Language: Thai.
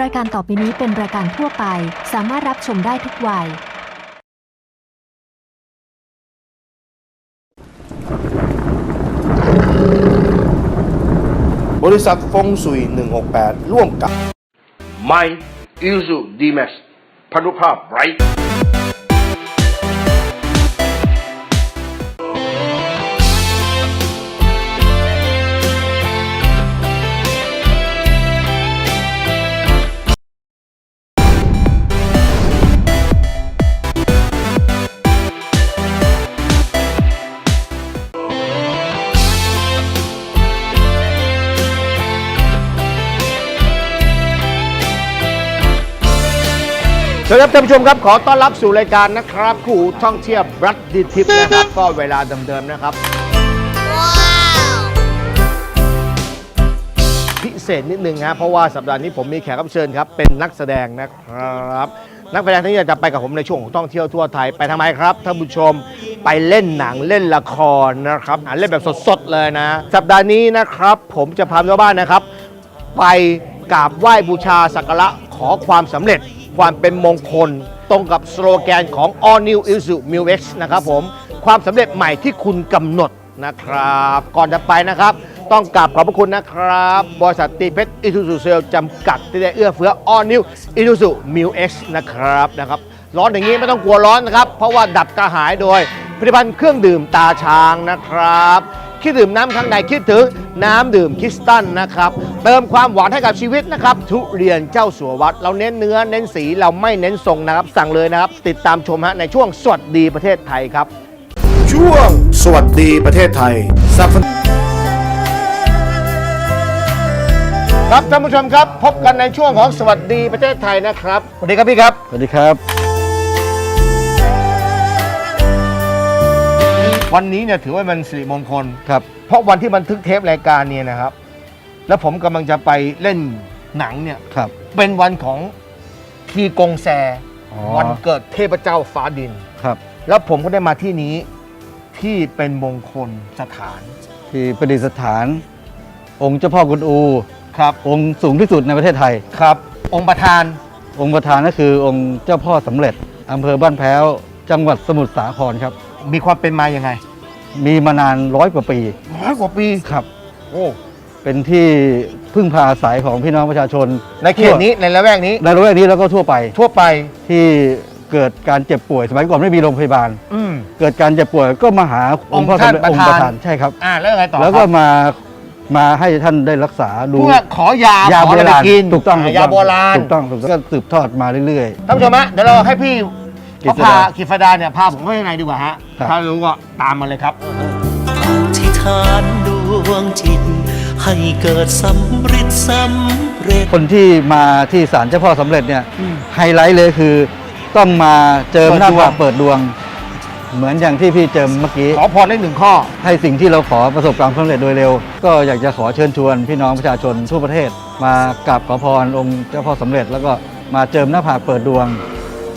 รายการต่อไปนี้เป็นรายการทั่วไป สามารถรับชมได้ทุกวัย บริษัทฟงสุย 168 ร่วมกับ My Isuzu D-Max พนุภาพไบรท์ สวัสดีครับท่านผู้ชมครับ ขอต้อนรับสู่รายการนะครับ คู่ท่องเที่ยวบรัดดีทิปนะครับ ก็เวลาเดิมๆนะครับ พิเศษนิดนึงนะเพราะว่าสัปดาห์นี้ผมมีแขกรับเชิญครับ เป็นนักแสดงนะครับ นักแสดงที่จะไปกับผมในช่วงของท่องเที่ยวทั่วไทยไปทำไมครับท่านผู้ชมไปเล่นหนังเล่นละครนะครับอ่าเล่นแบบสดๆเลยนะ สัปดาห์นี้นะครับ ผมจะพาชาวบ้านนะครับ ไปกราบไหว้บูชาสักการะขอความสำเร็จ ความเป็นมงคล ตรงกับสโลแกนของ All New Isuzu Mu X นะครับผม ความสำเร็จใหม่ที่คุณกำหนดนะครับ ก่อนจะไปนะครับ ต้องกราบขอบพระคุณนะครับ บริษัทตีเพชรอิทูซูเซลจำกัดที่ได้เอื้อเฟื้อ All New Isuzu Mu X นะครับนะครับ ร้อนอย่างนี้ไม่ต้องกลัวร้อนนะครับ เพราะว่าดับกระหายโดยผลิตภัณฑ์เครื่องดื่มตาช้างนะครับ คิดดื่มน้ำข้างในคิดถึงน้ำดื่มคริสตัลนะครับเติมความหวานให้กับชีวิตนะครับทุเรียนเจ้าสัววัด เราเน้นเนื้อเน้นสีเราไม่เน้นทรงนะครับ สั่งเลยนะครับ ติดตามชมฮะในช่วงสวัสดีประเทศไทยครับ ช่วงสวัสดีประเทศไทยสนับสนุนครับท่านผู้ชมครับ พบกันในช่วงของสวัสดีประเทศไทยนะครับสวัสดีครับพี่ครับ สวัสดีครับ วันนี้เนี่ยถือว่ามันสิริมงคล ครับ เพราะวันที่บันทึกเทปรายการเนี่ยนะครับ แล้วผมกำลังจะไปเล่นหนังเนี่ย ครับเป็นวันของทีกงแซ อ๋อวันเกิดเทพเจ้าฟ้าดิน ครับ แล้วผมก็ได้มาที่นี้ที่เป็นมงคลสถานที่ประดิษฐาน องค์เจ้าพ่อกุนอู ครับองค์สูงที่สุดในประเทศไทย ครับ องค์ประธานองค์ประธานก็คือองค์เจ้าพ่อสำเร็จอำเภอบ้านแพ้ว จังหวัดสมุทรสาครครับ มีความเป็นมายังไงมีมานานร้อยกว่าปีร้อยกว่าปีครับ โอ้เป็นที่พึ่งพาอาศัยของพี่น้องประชาชนในเขตนี้ในละแวกนี้ ในระแวกนี้แล้วก็ทั่วไปทั่วไปที่เกิดการเจ็บป่วยสมัยก่อนไม่มีโรงพยาบาล อืม เกิดการเจ็บป่วยก็มาหาองค์พ่อสำเร็จององค์ค์ท่านประธานประธานใช่ครับ อ่าแล้วยังไงต่อแล้วก็ครับมามาให้ท่านได้รักษาดู เพื่อขอยายาขอโบอะไรราณไปกินถูกต้องาถูกยาต้องโบราณถูกต้องถูกต้องก็สืบทอดมาเรื่อย ท่านผู้ชมฮะเดี๋ยวเราให้พี่กฤ เขาษพาดากิฟดาเนี่ยพาผมเข้าไปข้างในดีกว่าฮะ ครับ ถ้ารู้ก็ตามมาเลยครับที่ฐานดวงจิต ให้เกิดสำเร็จสำเร็จๆคนที่มาที่ศาลเจ้าพ่อสำเร็จเนี่ยไฮไลท์เลยคือ ต้องมาเจิมหน้าผากเปิดดวง เหมือนอย่างที่พี่เจิมเมื่อกี้ ขอพรได้หนึ่งข้อ ให้สิ่งที่เราขอประสบความสำเร็จโดยเร็ว ก็อยากจะขอเชิญชวนพี่น้องประชาชนทั่วประเทศ มากราบขอพรองค์เจ้าพ่อสำเร็จ แล้วก็มาเจิมหน้าผากเปิดดวงเ